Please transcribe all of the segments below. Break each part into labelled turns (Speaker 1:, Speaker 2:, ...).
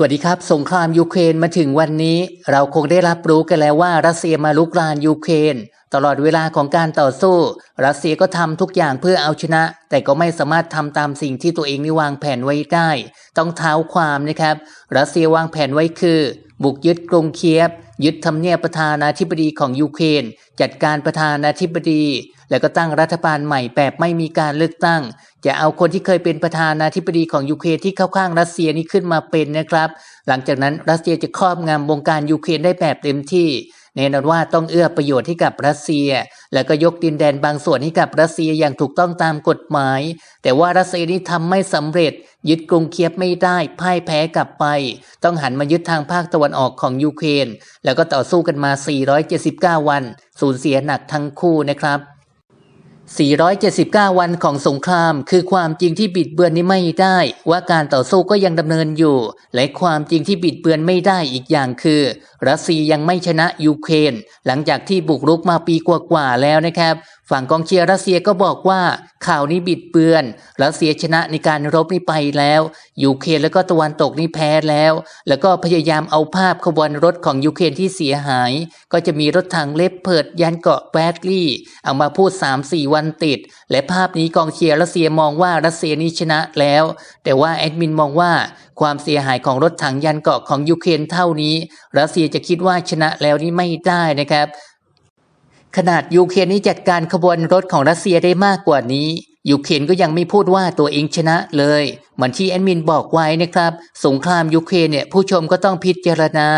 Speaker 1: สวัสดีครับ สงครามยูเครนมาถึงวันนี้ เราคงได้รับรู้กันแล้วว่ารัสเซียมาลุกรานยูเครนตลอดเวลาของการต่อสู้ รัสเซียก็ทำทุกอย่างเพื่อเอาชนะ แต่ก็ไม่สามารถทำตามสิ่งที่ตัวเองได้วางแผนไว้ได้ ต้องเท้าความนะครับ รัสเซียวางแผนไว้คือ บุกยึดกรุงเคียฟ ยึดทำเนียบประธานาธิบดีของยูเครนจัดการประธานาธิบดี แล้วก็ตั้งรัฐบาลใหม่แบบไม่มีการเลือกตั้ง จะเอาคนที่เคยเป็นประธานาธิบดีของยูเครนที่เข้าข้างรัสเซียนี้ขึ้นมาเป็นนะครับ หลังจากนั้นรัสเซียจะครอบงำวงการยูเครนได้แบบเต็มที่ แน่นอนว่าต้องเอื้อประโยชน์ให้กับรัสเซีย แล้วก็ยกดินแดนบางส่วนให้กับรัสเซียอย่างถูกต้องตามกฎหมาย แต่ว่ารัสเซียนี้ทำไม่สำเร็จ ยึดกรุงเคียบไม่ได้พ่ายแพ้กลับไป ต้องหันมายึดทางภาคตะวันออกของยูเครนแล้วก็ต่อสู้กันมา 479 วัน สูญเสียหนักทั้งคู่นะครับ 479 วันของสงคราม คือความจริงที่บิดเบือนนี้ไม่ได้ ว่าการต่อสู้ก็ยังดำเนินอยู่ และความจริงที่บิดเบือนไม่ได้อีกอย่างคือ รัสเซียยังไม่ชนะยูเครนหลังจากที่บุกรุกมาปีกว่าๆแล้วนะครับ ฝั่งกองเชียร์รัสเซียก็บอกว่าข่าวนี้บิดเบือนรัสเซียชนะในการรบนี้ไปแล้วยูเครนแล้วก็ตะวันตกนี่แพ้แล้ว แล้วก็พยายามเอาภาพขบวนรถของยูเครนที่เสียหาย ก็จะมีรถถังเล็บเพิดยันเกาะแบดลี่เอามาพูด 3-4 วันติด และภาพนี้กองเชียร์รัสเซียมองว่ารัสเซียนี้ชนะแล้ว แต่ว่าแอดมินมองว่าความเสียหายของรถถังยันเกาะของยูเครนเท่านี้ รัสเซียจะคิดว่าชนะแล้วนี่ไม่ได้นะครับ ขนาดยูเครนนี้จัดการขบวนรถของรัสเซียได้มากกว่านี้ยูเครนก็ยังไม่พูดว่าตัวเองชนะเลย เหมือนที่แอดมินบอกไว้นะครับ สงครามยูเครนเนี่ยผู้ชมก็ต้องพิจารณา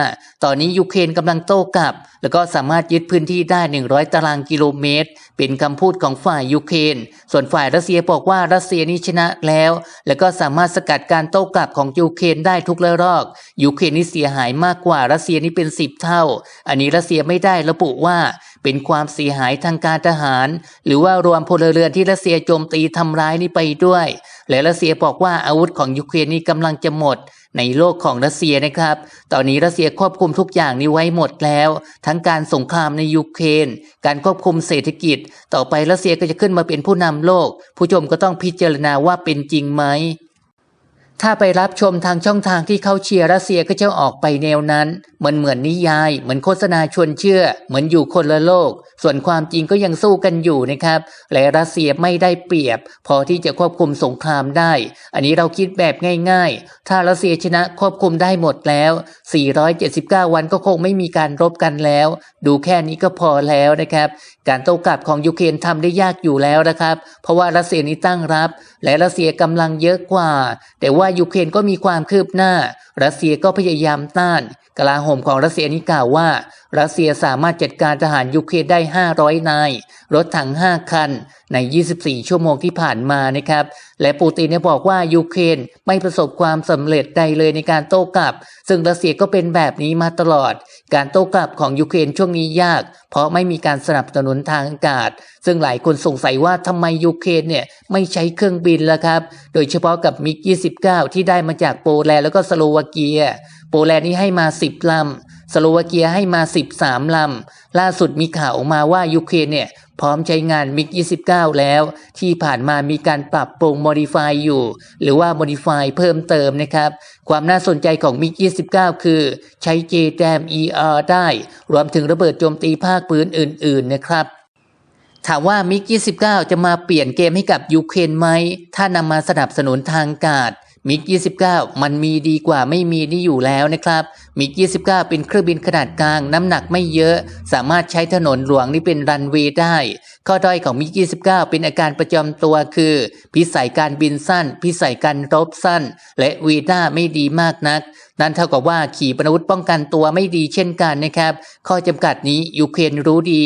Speaker 1: ตอนนี้ยูเครนกำลังโต้กลับ แล้วก็สามารถยึดพื้นที่ได้ 100 ตารางกิโลเมตร เป็นคำพูดของฝ่ายยูเครน ส่วนฝ่ายรัสเซียบอกว่ารัสเซียนี้ชนะแล้ว แล้วก็สามารถสกัดการโต้กลับของยูเครนได้ทุกระลอกยูเครนนี่เสียหายมากกว่ารัสเซียนี่เป็น 10 เท่า อันนี้รัสเซียไม่ได้ระบุว่าเป็นความเสียหายทางการทหาร หรือว่ารวมพลเรือนที่รัสเซียโจมตีทำร้ายนี่ไปด้วย และรัสเซียบอกว่าอาวุธของยูเครนนี้กำลังจะหมด ในโลกของรัสเซียนะครับ ตอนนี้รัสเซียควบคุมทุกอย่างนี้ไว้หมดแล้ว ทั้งการสงครามในยูเครน การควบคุมเศรษฐกิจ ต่อไปรัสเซียก็จะขึ้นมาเป็นผู้นำโลก ผู้ชมก็ต้องพิจารณาว่าเป็นจริงไหม ถ้าไปรับชมทางช่องทางที่เขาเชียร์รัสเซียก็จะออกไปแนวนั้น เหมือนเหมือนนิยาย เหมือนโฆษณาชวนเชื่อ เหมือนอยู่คนละโลก ส่วนความจริงก็ยังสู้กันอยู่นะครับ และรัสเซียไม่ได้เปรียบ พอที่จะควบคุมสงครามได้ อันนี้เราคิดแบบง่ายๆ ถ้ารัสเซียชนะควบคุมได้หมดแล้ว 479 วันก็คงไม่มีการรบกันแล้ว ดูแค่นี้ก็พอแล้วนะครับ การโต้กลับของยูเครนทำได้ยากอยู่แล้วนะครับ เพราะว่ารัสเซียนี้ตั้งรับ และรัสเซียกำลังเยอะกว่า แต่ว่ายูเครนก็มีความคืบหน้า รัสเซียก็พยายามต้าน กลาโหมของรัสเซียนี้กล่าวว่า รัสเซียสามารถจัดการทหารยูเครนได้ 500 นาย รถถัง 5 คัน ใน 24 ชั่วโมงที่ผ่านมานะครับ และปูตินเนี่ยบอกว่ายูเครนไม่ประสบความสำเร็จใดเลยในการโต้กลับ ซึ่งรัสเซียก็เป็นแบบนี้มาตลอด การโต้กลับของยูเครนช่วงนี้ยาก เพราะไม่มีการสนับสนุนทางอากาศ ซึ่งหลายคนสงสัยว่าทำไมยูเครนเนี่ยไม่ใช้เครื่องบินล่ะครับ โดยเฉพาะกับมิก 29 ที่ได้มาจากโปแลนด์แล้วก็สโลวาเกีย โปแลนด์นี่ให้มา 10ลำ สโลวาเกียให้มา 13 ลำ ล่าสุดมีข่าวออกมาว่ายูเครนเนี่ย พร้อมใช้งานมิก 29 แล้ว ที่ผ่านมามีการปรับปรุง modify อยู่ หรือว่า modify เพิ่มเติมนะครับ ความน่าสนใจของมิก 29 คือ ใช้ JDAM ER ได้ รวมถึงระเบิดโจมตีภาคพื้นอื่น ๆ นะครับถามว่ามิก 29 จะมาเปลี่ยนเกมให้กับยูเครนไหม ถ้านำมาสนับสนุนทางกาศ มิก29 มันมีดีกว่าไม่มีนี่อยู่แล้วนะครับมิก29 เป็นเครื่องบินขนาดกลาง น้ำหนักไม่เยอะ สามารถใช้ถนนหลวงนี่เป็นรันเวย์ได้ ข้อด้อยของมิก29 เป็นอาการประจำตัวคือ พิสัยการบินสั้น พิสัยการรบสั้น และวีด้าไม่ดีมากนัก นั่นเท่ากับว่าขีปนาวุธป้องกันตัวไม่ดีเช่นกันนะครับ ข้อจำกัดนี้ยูเครนรู้ดี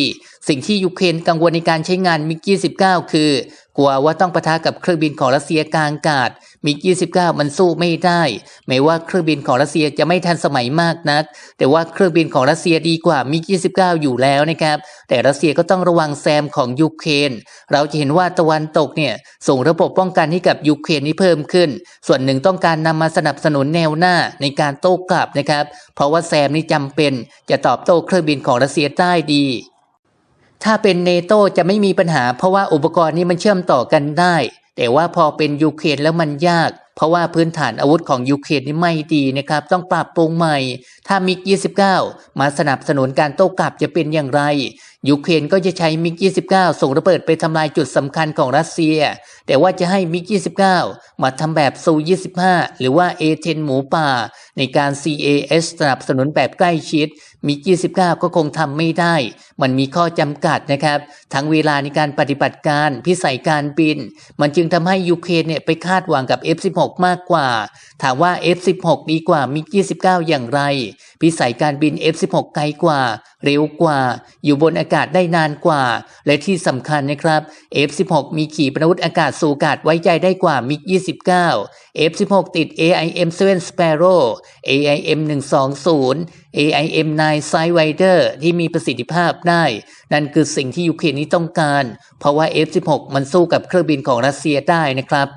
Speaker 1: สิ่งที่ยูเครนกังวลในการใช้งานมิก29คือกลัวว่าต้องปะทะกับเครื่องบินของรัสเซียกลางอากาศมิก29 มันสู้ไม่ได้แม้ว่าเครื่องบินของรัสเซียจะไม่ทันสมัยมากนัก แต่ว่าเครื่องบินของรัสเซียดีกว่ามิก29 อยู่แล้วนะครับ แต่รัสเซียก็ต้องระวังแซมของยูเครน เราจะเห็นว่าตะวันตกเนี่ยส่งระบบป้องกันให้กับยูเครนนี้เพิ่มขึ้น ส่วนหนึ่งต้องการนำมาสนับสนุนแนวหน้าในการการโต้กลับนะครับ เพราะว่าแซมนี่จำเป็นจะตอบโต้เครื่องบินของรัสเซียได้ดี ถ้าเป็นเนโตจะไม่มีปัญหา เพราะว่าอุปกรณ์นี้มันเชื่อมต่อกันได้ แต่ว่าพอเป็นยูเครนแล้วมันยาก เพราะว่าพื้นฐานอาวุธของยูเครนนี่ไม่ดีนะครับ ต้องปรับปรุงใหม่ ถ้ามิก 29 มาสนับสนุนการโต้กลับจะเป็นอย่างไร ยูเครนก็จะใช้มิก 29 ส่งระเบิดไปทำลายจุดสำคัญของรัสเซีย แต่ว่าจะให้มิก 29 มาทำแบบซู 25 หรือว่า A10 หมูป่า ในการ CAS สนับสนุนแบบใกล้ชิดมิก 29 ก็คงทำไม่ได้ มันมีข้อจำกัดนะครับ ทั้งเวลาในการปฏิบัติการพิสัยการบิน มันจึงทำให้ยูเครนเนี่ยไปคาดหวังกับ F16 มากกว่า ถามว่า F16 ดีกว่ามิก 29 อย่างไร พิสัยการบิน F16 ไกลกว่า เร็วกว่า อยู่บนอากาศได้นานกว่า และที่สำคัญนะครับ F16 มีขีปนาวุธอากาศสู่อากาศไว้ใจได้กว่ามิก29 F16 ติด AIM-7 Sparrow AIM 120 AIM 9 Sidewinder ที่มีประสิทธิภาพได้ นั่นคือสิ่งที่ยูเครนนี้ต้องการ เพราะว่า F16 มันสู้กับเครื่องบินของรัสเซียได้นะครับ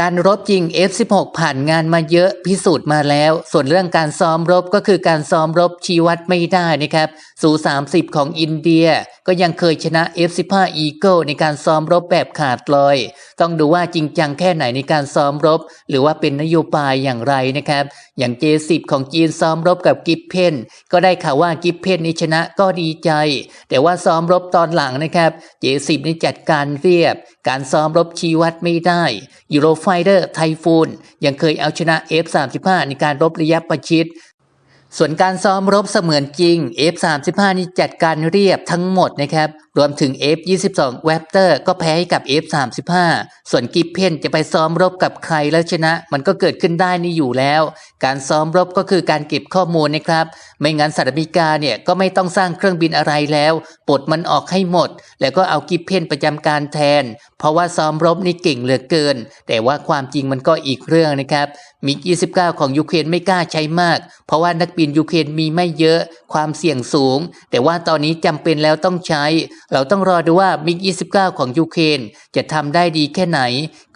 Speaker 1: การรบจริง F16 ผ่านงานมาเยอะพิสูจน์มาแล้ว ส่วนเรื่องการซ้อมรบก็คือการซ้อมรบชี้วัดไม่ได้นะครับสู30 ของอินเดีย ก็ยังเคยชนะ F15 Eagle ในการซ้อมรบแบบขาดลอย ต้องดูว่าจริงจังแค่ไหนในการซ้อมรบ หรือว่าเป็นนโยบายอย่างไรนะครับ อย่าง J10 ของจีนซ้อมรบกับกิฟเพนก็ได้ข่าวว่ากิฟเพนนี่ชนะก็ดีใจ แต่ว่าซ้อมรบตอนหลังนะครับ J10 นี่จัดการเรียบ การซ้อมรบชี้วัดไม่ได้ยูโรไฟเดอร์ไทฟูนยังเคยเอาชนะ F35 ในการรบระยะประชิด ส่วนการซ้อมรบเสมือนจริง F35 นี่จัดการเรียบทั้งหมดนะครับ รวมถึง F22 Raptor ก็แพ้ให้กับ F35 ส่วนกิฟเพนจะไปซ้อมรบกับใครแล้วชนะ มันก็เกิดขึ้นได้นี่อยู่แล้วการซ้อมรบก็คือการเก็บข้อมูลนะครับ ไม่งั้นสหรัฐอเมริกาเนี่ยก็ไม่ต้องสร้างเครื่องบินอะไรแล้วปลดมันออกให้หมด แล้วก็เอากิฟเพนประจำการแทน เพราะว่าซ้อมรบนี่เก่งเหลือเกิน แต่ว่าความจริงมันก็อีกเรื่องนะครับมิก29 ของยูเครนไม่กล้าใช้มาก เพราะว่านักบินยูเครนมีไม่เยอะความเสี่ยงสูง แต่ว่าตอนนี้จำเป็นแล้วต้องใช้ เราต้องรอดูว่ามิก29 ของยูเครนจะทำได้ดีแค่ไหน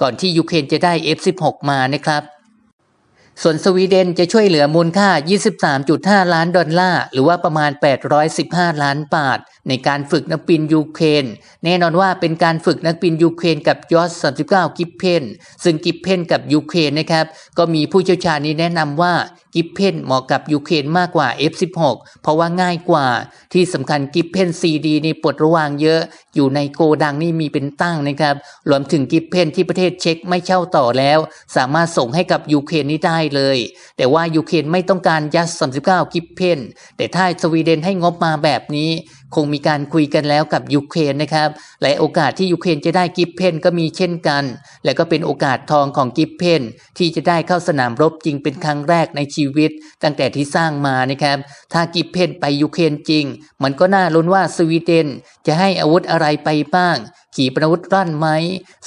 Speaker 1: ก่อนที่ยูเครนจะได้ F16 มานะครับ ส่วนสวีเดนจะช่วยเหลือมูลค่า 23.5 ล้านดอลลาร์ หรือว่าประมาณ 815 ล้านบาทในการฝึกนักบินยูเครนแน่นอนว่าเป็นการฝึกนักบินยูเครนกับยอส39 กิฟเพนซึ่งกิฟเพนกับยูเครนนะครับก็มีผู้เชี่ยวชาญนี้แนะนำว่ากิฟเพนเหมาะกับยูเครนมากกว่า F16 เพราะว่าง่ายกว่าที่สำคัญกิฟเพน CD นี่ปลดระวางเยอะ อยู่ในโกดังนี่มีเป็นตั้งนะครับรวมถึงกิฟเพนที่ประเทศเช็กไม่เช่าต่อแล้ว สามารถส่งให้กับยูเครนนี้ได้เลย แต่ว่ายูเครนไม่ต้องการยัส39 กิฟเพนแต่ถ้าสวีเดนให้งบมาแบบนี้ คงมีการคุยกันแล้วกับยูเครนนะครับ และโอกาสที่ยูเครนจะได้กิฟเพนก็มีเช่นกัน และก็เป็นโอกาสทองของกิฟเพนที่จะได้เข้าสนามรบจริงเป็นครั้งแรกในชีวิต ตั้งแต่ที่สร้างมานะครับ ถ้ากิฟเพนไปยูเครนจริง มันก็น่าลุ้นว่าสวีเดนจะให้อาวุธอะไรไปบ้างขีปนาวุธรั่นไหม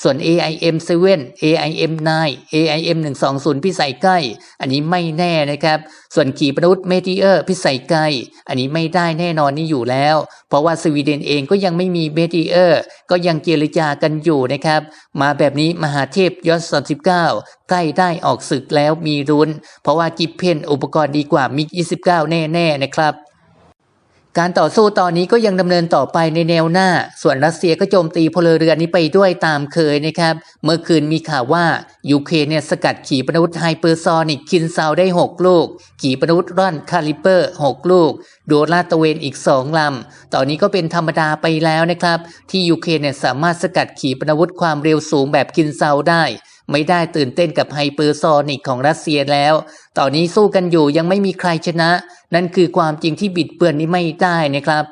Speaker 1: ส่วน AIM 7 AIM 9 AIM 120พิสัยใกล้ อันนี้ไม่แน่นะครับ ส่วนขีปนาวุธเมทิเออร์พิสัยไกล้ อันนี้ไม่ได้แน่นอนนี่อยู่แล้ว เพราะว่าสวีเดนเองก็ยังไม่มีเมทิเออร์ก็ยังเจรจากันอยู่นะครับ มาแบบนี้มหาเทพยศ39 ใกล้ได้ออกศึกแล้วมีรุนเพราะว่ากิฟเพนอุปกรณ์ดีกว่ามิก29 แน่ๆนะครับ การต่อสู้ตอนนี้ก็ยังดำเนินต่อไปในแนวหน้า ส่วนรัสเซียก็โจมตีพลเรือนนี้ไปด้วยตามเคยนะครับ เมื่อคืนมีข่าวว่ายูเครนเนี่ยสกัดขีปนาวุธไฮเปอร์ซอนิกคินซาวได้ 6 ลูก ขีปนาวุธร่อนคาลิเปอร์ 6 ลูก โดนลาตะเวนอีก 2 ลำ ตอนนี้ก็เป็นธรรมดาไปแล้วนะครับ ที่ยูเครนเนี่ยสามารถสกัดขีปนาวุธความเร็วสูงแบบคินซาวได้ ไม่ได้ตื่นเต้นกับไฮเปอร์ซอนิกของรัสเซียแล้ว ตอนนี้สู้กันอยู่ยังไม่มีใครชนะ นั่นคือความจริงที่บิดเบือนนี้ไม่ได้นะครับ